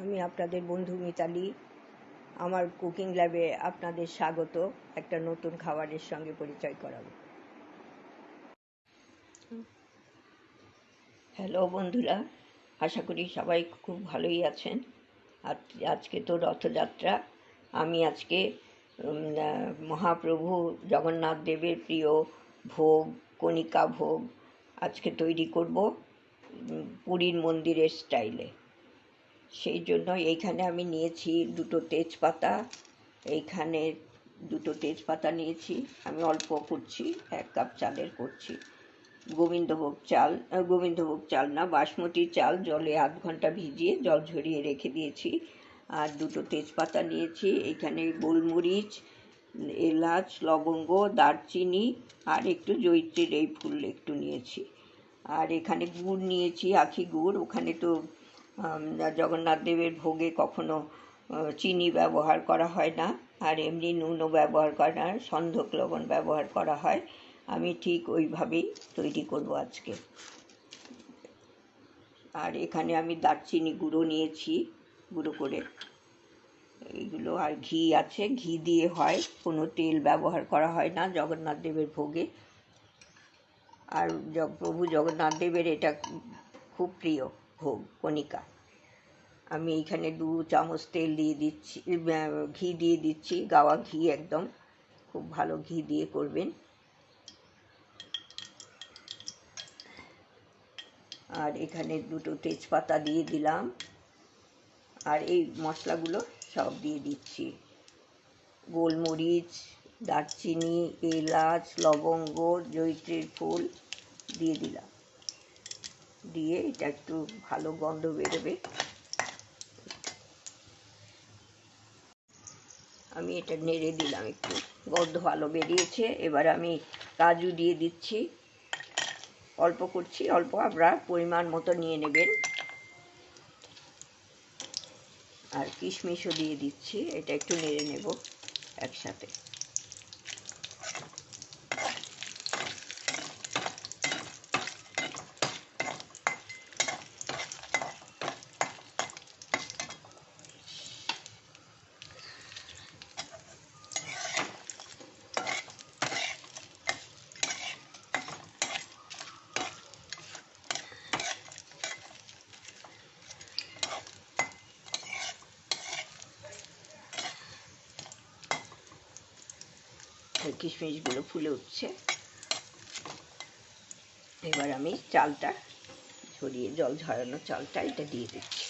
আমি আপনাদের বন্ধু মিতালি। আমার কুকিং ল্যাবে আপনাদের স্বাগত। একটা নতুন খাবারের সঙ্গে পরিচয় করাবো। হ্যালো বন্ধুরা, আশা করি সবাই খুব ভালোই আছেন। আজকে তো রথযাত্রা। আমি আজকে মহাপ্রভু জগন্নাথ দেবের প্রিয় ভোগ, কণিকা ভোগ আজকে তৈরি করব পুরীর মন্দিরের স্টাইলে। সেই জন্য এইখানে আমি নিয়েছি দুটো তেজপাতা। এইখানে দুটো তেজপাতা নিয়েছি। আমি অল্প করছি, এক কাপ চালের করছি। গোবিন্দভোগ চাল গোবিন্দভোগ চাল না, বাসমতি চাল জলে আধ ঘণ্টা ভিজিয়ে জল ঝরিয়ে রেখে দিয়েছি। আর দুটো তেজপাতা নিয়েছি। এইখানে গোলমরিচ, এলাচ, লবঙ্গ, দারচিনি আর একটু জৈত্রীর এই ফুল একটু নিয়েছি। আর এখানে গুড় নিয়েছি, আখি গুড়। ওখানে তো জগন্নাথ দেবের ভোগে কখনো চিনি ব্যবহার করা হয় না, আর এমনি নুনও ব্যবহার করা না সন্ধক লবণ ব্যবহার করা হয়। আমি ঠিক ওইভাবেই তৈরি করব আজকে। আর এখানে আমি দারচিনি গুঁড়ো নিয়েছি, গুঁড়ো করে। এইগুলো আর ঘি আছে, ঘি দিয়ে হয়, কোনো তেল ব্যবহার করা হয় না জগন্নাথ দেবের ভোগে। আর প্রভু জগন্নাথ দেবের এটা খুব প্রিয়। ভোগ, কণিকা। আমি এইখানে দু চামচ তেল দিয়ে দিচ্ছি ঘি দিয়ে দিচ্ছি, গাওয়া ঘি একদম। খুব ভালো ঘি দিয়ে করবেন। আর এখানে দুটো তেজপাতা দিয়ে দিলাম। আর এই মশলাগুলো সব দিয়ে দিচ্ছি। গোলমরিচ, দারচিনি, এলাচ, লবঙ্গ জৈত্রীর ফুল দিয়ে দিলাম। দিয়ে এটা একটু ভালো গন্ধ বেরোবে। আমি এটা নেড়ে দিলাম একটু। গন্ধ ভালো বেরিয়েছে, এবার আমি কাজু দিয়ে দিচ্ছি। অল্প করছি, অল্প আপনারা পরিমাণ মতো নিয়ে নেবেন। আর কিশমিশও দিয়ে দিচ্ছি, এটা একটু নেড়ে নেব একসাথে। কিশমিশগুলো ফুলে উঠছে। এবার আমি চালটা ছড়িয়ে জল ঝরানো চালটা এটা দিয়ে দিচ্ছি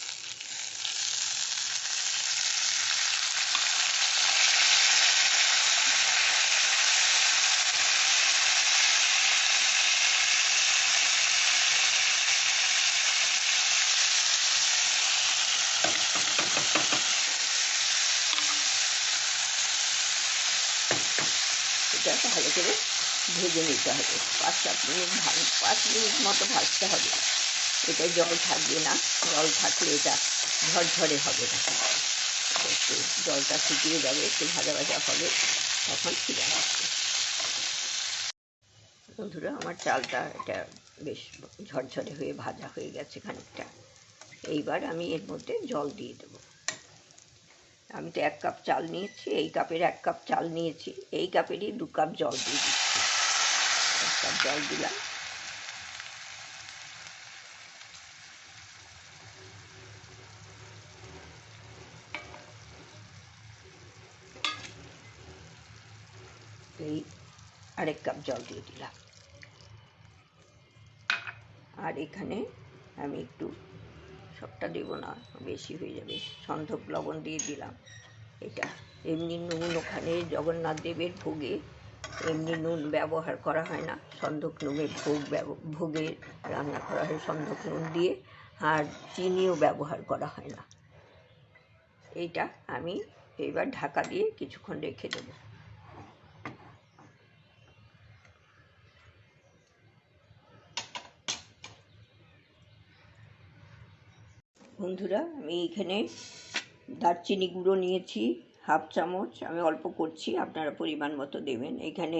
এটা ভালো করে ভেজে নিতে হবে। পাঁচ সাত মিনিট ভালো, পাঁচ মিনিট মতো ভাজতে হবে। এটা জল থাকবে না। জল থাকলে এটা ঝরঝরে হবে না। একটু জলটা শুকিয়ে যাবে, একটু ভাজা ভাজা হবে, তখন ফিরে আসবে। বন্ধুরা, আমার চালটা এটা বেশ ঝরঝরে হয়ে ভাজা হয়ে গেছে খানিকটা। এইবার আমি এর মধ্যে জল দিয়ে দেবো। আমি তো এক কাপ চাল নিয়েছি, এই কাপের এক কাপ চাল নিয়েছি, এই কাপেরই দু কাপ জল দিয়ে দিচ্ছি। এক কাপ জল দিলাম। এই আরেক কাপ জল দিয়ে দিলাম। আর এখানে আমি একটু সবটা দেবো না, বেশি হয়ে যাবে। সন্ধক লবণ দিয়ে দিলাম। এটা এমনি নুন ওখানে জগন্নাথ দেবের ভোগে, এমনি নুন ব্যবহার করা হয় না। সন্ধক নুনের ভোগ ভোগে রান্না করা হয় সন্ধক নুন দিয়ে, আর চিনিও ব্যবহার করা হয় না। এইটা আমি এবার ঢাকা দিয়ে কিছুক্ষণ রেখে দেবো। বন্ধুরা, আমি এখানে দারচিনি গুঁড়ো নিয়েছি, হাফ চামচ, আমি অল্প করছি, আপনারা পরিমাণ মতো দেবেন। এখানে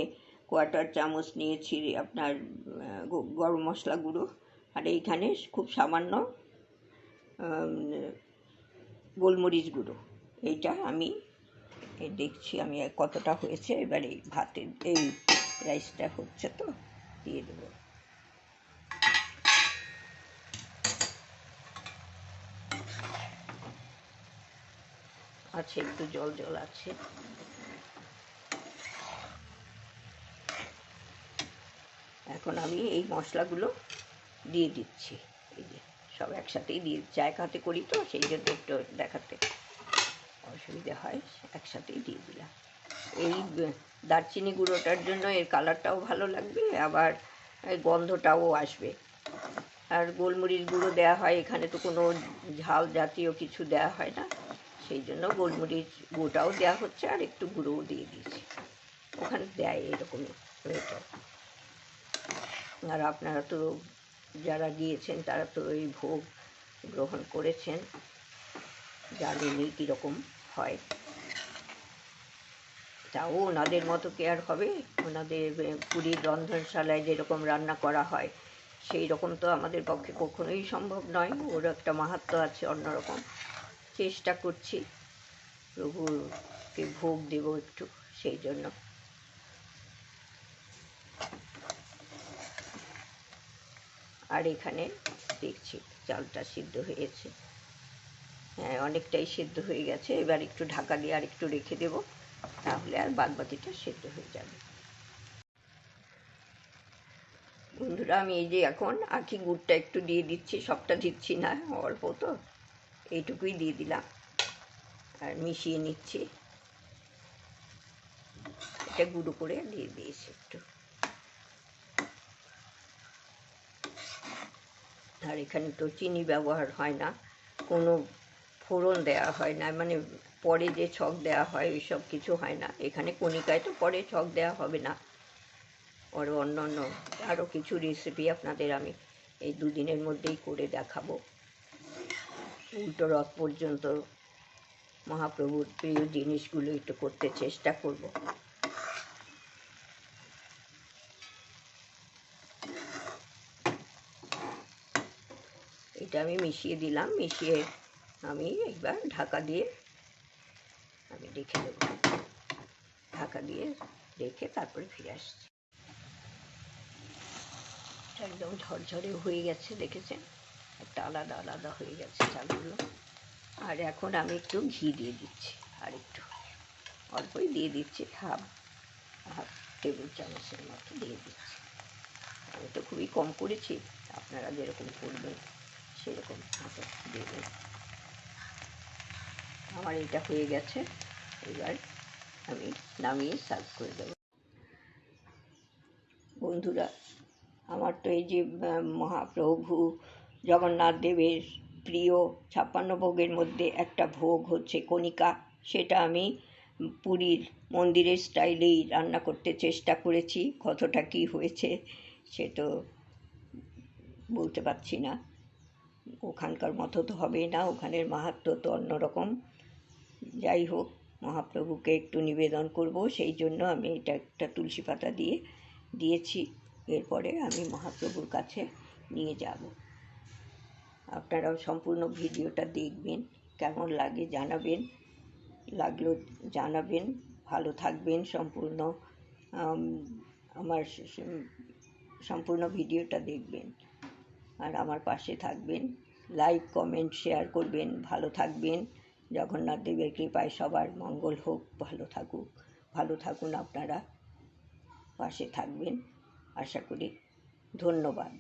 কোয়ার্টার চামচ নিয়েছি আপনার গরম মশলা গুঁড়ো, আর এইখানে খুব সামান্য গোলমরিচ গুঁড়ো। এইটা আমি দেখছি আমি কতটা হয়েছে, এবারে ভাতের, এই রাইসটা হচ্ছে তো, দিয়ে দেবো। আছে, একটু জল জল আছে। এখন আমি এই মশলাগুলো দিয়ে দিচ্ছি। এই যে, সব একসাথেই দিয়ে এক হাতে করি তো, সেই জন্য একটু দেখাতে অসুবিধা হয়, একসাথেই দিয়ে দিলাম। এই দারচিনি গুঁড়োটার জন্য এর কালারটাও ভালো লাগবে, আবার গন্ধটাও আসবে। আর গোলমরিচ গুঁড়ো দেওয়া হয়, এখানে তো কোনো ঝাল জাতীয় কিছু দেওয়া হয় না। সেই জন্য গোলমরিচ গুঁড়োটাও দেওয়া হচ্ছে আর একটু গুঁড়োও দিয়ে দিয়েছি। ওখানে দেয় এরকমই ওয়েটার আর আপনারা তো যারা গিয়েছেন, তারা তো এই ভোগ গ্রহণ করেছেন। জানেনই কীরকম হয়। তাও ওনাদের মতো কি আর হবে? ওনাদের পুরীর রন্ধনশালায় যেরকম রান্না করা হয়, সেই রকম তো আমাদের পক্ষে কখনোই সম্ভব নয়। ওর একটা মাহাত্ম আছে অন্যরকম। চেষ্টা করছি। প্রভুকে ভোগ দেব একটু, সেই জন্য। আর এখানে দেখছি, চালটা সিদ্ধ হয়েছে। হ্যাঁ অনেকটাই সিদ্ধ হয়ে গেছে। এবার একটু ঢাকা দিয়ে আর একটু রেখে দেব, তাহলে আর বাদবাকিটা সিদ্ধ হয়ে যাবে। বন্ধুরা, আমি এই যে এখন আখি গুড়টা একটু দিয়ে দিচ্ছি, সবটা দিচ্ছি না, অল্প তো। এইটুকুই দিয়ে দিলাম। আর মিশিয়ে নিচ্ছি। এটা গুঁড়ো করে দিয়ে দিয়েছি একটু। আর এখানে তো চিনি ব্যবহার হয় না, কোনো ফোড়ন দেওয়া হয় না মানে পরে যে ছক দেওয়া হয় ওইসব কিছু হয় না। এখানে কণিকায় তো পরে ছক দেওয়া হবে না। আরও অন্য অন্য আরও কিছু রেসিপি আপনাদের আমি এই দুদিনের মধ্যেই করে দেখাবো। উল্টো রথ পর্যন্ত মহাপ্রভুর প্রিয় জিনিসগুলো একটু করতে চেষ্টা করব। এটা আমি মিশিয়ে দিলাম, মিশিয়ে আমি একবার ঢাকা দিয়ে আমি রেখে দেবো ঢাকা দিয়ে রেখে তারপরে ফিরে আসছি। একদম ঝরঝরে হয়ে গেছে, দেখেছেন? একটা আলাদা আলাদা হয়ে গেছে চালগুলো। আর এখন আমি একটু ঘি দিয়ে দিচ্ছি। আর একটু অল্পই দিয়ে দিচ্ছি হাফ হাফ টেবিল চামচের মতো দিয়ে দিচ্ছি। আমি তো খুবই কম করেছি, আপনারা যেরকম করবেন সেরকম হাতে দেবেন আমার এটা হয়ে গেছে, এবার আমি নামিয়ে সার্ভ করে দেবো। বন্ধুরা, আমার তো এই যে মহাপ্রভু জগন্নাথ দেবের প্রিয় ছাপ্পান্ন ভোগের মধ্যে একটা ভোগ হচ্ছে কণিকা। সেটা আমি পুরীর মন্দিরের স্টাইলেই রান্না করতে চেষ্টা করেছি। কতটা কী হয়েছে সে তো বলতে পারছি না। ওখানকার মতো তো হবে না, ওখানের মাহাত্ম তো অন্যরকম। যাই হোক, মহাপ্রভুকে একটু নিবেদন করব, সেই জন্য আমি এটা একটা তুলসী পাতা দিয়ে দিয়েছি। এরপরে আমি মহাপ্রভুর কাছে নিয়ে যাব। আপনারাও সম্পূর্ণ ভিডিওটা দেখবেন, কেমন লাগে জানাবেন, লাগল জানাবেন, ভালো থাকবেন সম্পূর্ণ আমার সম্পূর্ণ ভিডিওটা দেখবেন। আর আমার পাশে থাকবেন, লাইক, কমেন্ট, শেয়ার করবেন, ভালো থাকবেন, জগন্নাথ দেবের কৃপায় সবার মঙ্গল হোক, ভালো থাকুক, ভালো থাকুন আপনারা, পাশে থাকবেন, আশা করি ধন্যবাদ।